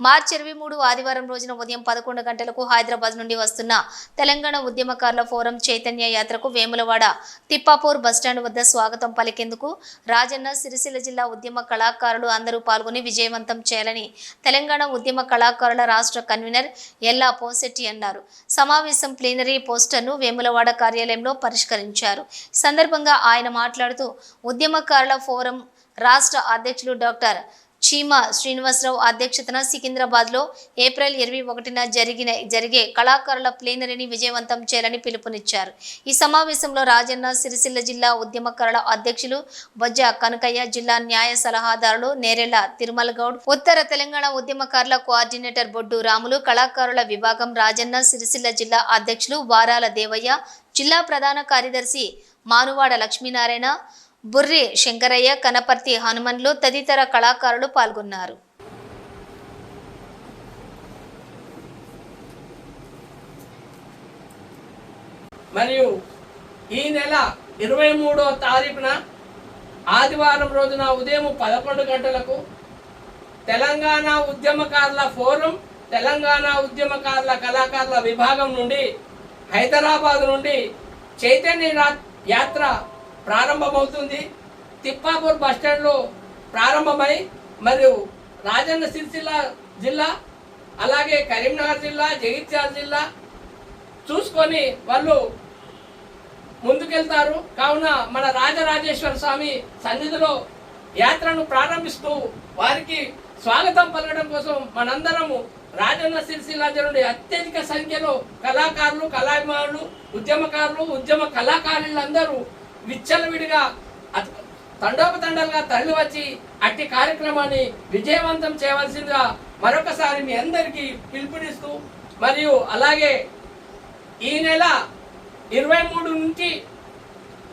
మార్చి ఇరవై మూడు ఆదివారం రోజున ఉదయం పదకొండు గంటలకు హైదరాబాద్ నుండి వస్తున్న తెలంగాణ ఉద్యమకారుల ఫోరం చైతన్య యాత్రకు వేములవాడ తిప్పాపూర్ బస్టాండ్ వద్ద స్వాగతం పలికేందుకు రాజన్న సిరిసిల్ల జిల్లా ఉద్యమ కళాకారులు అందరూ పాల్గొని విజయవంతం చేయాలని తెలంగాణ ఉద్యమ కళాకారుల రాష్ట్ర కన్వీనర్ ఎల్లా పోసెట్టి అన్నారు. సమావేశం ప్లీనరీ పోస్టర్ను వేములవాడ కార్యాలయంలో పరిష్కరించారు. సందర్భంగా ఆయన మాట్లాడుతూ ఉద్యమకారుల ఫోరం రాష్ట్ర అధ్యక్షులు డాక్టర్ చీమా శ్రీనివాసరావు అధ్యక్షతన సికింద్రాబాద్లో ఏప్రిల్ ఇరవై ఒకటిన జరిగిన జరిగే కళాకారుల ప్లేనరీని విజయవంతం చేయాలని పిలుపునిచ్చారు. ఈ సమావేశంలో రాజన్న సిరిసిల్ల జిల్లా ఉద్యమకారుల అధ్యక్షులు బొజ్జ కనకయ్య జిల్లా న్యాయ సలహాదారులు నేరెళ్ళ తిరుమల గౌడ్ ఉత్తర తెలంగాణ ఉద్యమకారుల కోఆర్డినేటర్ బొడ్డు రాములు కళాకారుల విభాగం రాజన్న సిరిసిల్ల జిల్లా అధ్యక్షులు వారాల దేవయ్య జిల్లా ప్రధాన కార్యదర్శి మానువాడ లక్ష్మీనారాయణ బుర్రి శంకరయ్య కనపర్తి హనుమన్లు తదితర కళాకారులు పాల్గొన్నారు. మరియు ఈ నెల ఇరవై మూడో తారీఖున ఆదివారం రోజున ఉదయం పదకొండు గంటలకు తెలంగాణ ఉద్యమకారుల ఫోరం తెలంగాణ ఉద్యమకారుల కళాకారుల విభాగం నుండి హైదరాబాద్ నుండి చైతన్య రా- యాత్ర ప్రారంభమవుతుంది. తిప్పాపూర్ బస్టాండ్లో ప్రారంభమై మరియు రాజన్న సిరిసిల్ల జిల్లా అలాగే కరీంనగర్ జిల్లా జగిత్యాల జిల్లా చూసుకొని వాళ్ళు ముందుకెళ్తారు. కావున మన రాజరాజేశ్వర స్వామి సన్నిధిలో యాత్రను ప్రారంభిస్తూ వారికి స్వాగతం పలకడం కోసం మనందరము రాజన్న సిరిసిల్ల నుండి అత్యధిక సంఖ్యలో కళాకారులు కళాభిమానులు ఉద్యమకారులు ఉద్యమ కళాకారులందరూ విచ్చలవిడిగా తండోపతండాలుగా తరలి వచ్చి అట్టి కార్యక్రమాన్ని విజయవంతం చేయవలసిందిగా మరొకసారి మీ అందరికీ పిలుపునిస్తూ మరియు అలాగే ఈ నెల ఇరవై మూడు నుంచి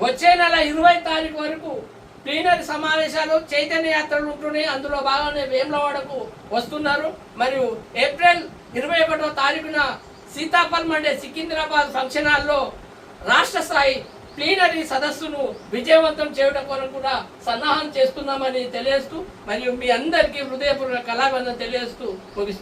వచ్చే నెల ఇరవై తారీఖు వరకు ప్లీనరీ సమావేశాలు చైతన్య యాత్రలు ఉంటున్నాయి. అందులో భాగంగా వేములవాడకు వస్తున్నారు. మరియు ఏప్రిల్ ఇరవై ఒకటో తారీఖున సీతాఫల్ మండే సికింద్రాబాద్ ఫంక్షన్ హాల్లో రాష్ట్ర స్థాయి ప్లీనరీ సదస్సును విజయవంతం చేయడం కొరకు కూడా సన్నాహం చేస్తున్నామని తెలియజేస్తూ మరియు మీ అందరికీ హృదయపూర్వక కళాబంధం తెలియజేస్తూ ముగిస్తుంది